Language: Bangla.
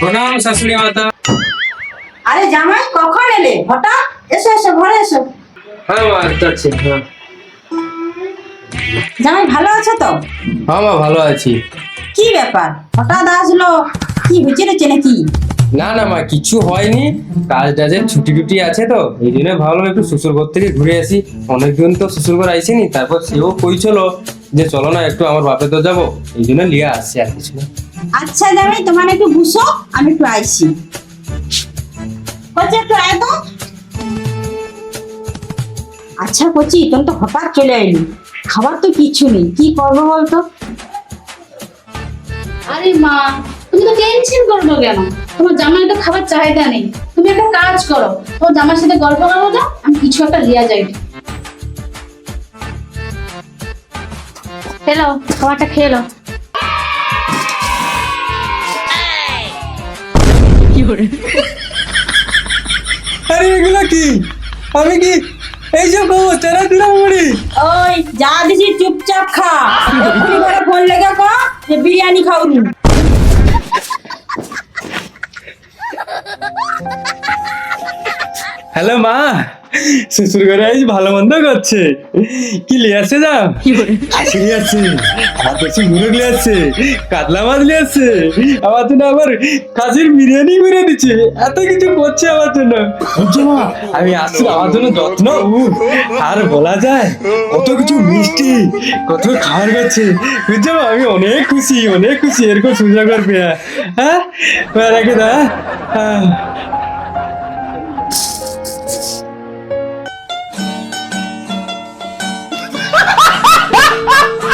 প্রণাম শাশুড়ি মাতা। আরে জামাই কখন এলে? হঠাৎ? এসো এসো ঘরে এসো। হ্যাঁ মা যাচ্ছি হ্যাঁ। জামাই ভালো আছো তো? হ্যাঁ মা ভালো আছি। কি ব্যাপার? হঠাৎ আসলো? কি হয়েছে রেছে নাকি? না না মা কিছু হয়নি। কাজ টাজের ছুটি টুটি আছে তো এই জন্য ভাবলাম একটু শ্বশুর ঘর থেকে ঘুরে আসি। অনেকদিন তো শ্বশুর ঘর আইসিনি তারপর সেও কইছিল যে চলো না একটু আমার বাপে তো যাব এই জন্য নিয়ে আসছি আর কিছু না। আচ্ছা জামাই তোমার একটু বুঝো আমি একটু আইসি। কচি, একটু আয় তো। আচ্ছা কচি তুমি তো হঠাৎ চলে এলি। খাবার তো কিছু নেই, কি করব বলতো? আরে মা, তুমি তো টেনশন করব কেন? তোমার জামাই তো খাবার চাহিদা নেই। তুমি একটা কাজ করো, তোমার জামার সাথে গল্প করব যাও আমি কিছু একটা লিয়া যাই। খেলো, খাবারটা খেয়ে আরে এগুলো কি? আমি কি এই যে বাবু চারা দিলা মুড়ি ওই যা দিছি চুপচাপ খা। এক্ষুনি করে ফোন লেগে কো যে বিরিয়ানি খাওনি। হ্যালো মা শ্বশুর ঘরে আজ ভালো মন্দ করছে। কি লিয়ে আসছে যা? হাসি লিয়ে আসছে। আমার কাছে মুরগ লিয়ে আসছে কাতলা মাছ লিয়ে আসছে। আমার জন্য আবার কাশির বিরিয়ানি করে দিচ্ছে। এত কিছু করছে আমার জন্য। বুঝছ মা? আমি আসছি আমার জন্য যত্ন। আর বলা যায় কত কিছু মিষ্টি কত খাবার খাচ্ছে বুঝছ মা আমি অনেক খুশি অনেক খুশি। এরকম সুযোগ করবে হ্যাঁ? রেখে দা হ্যাঁ।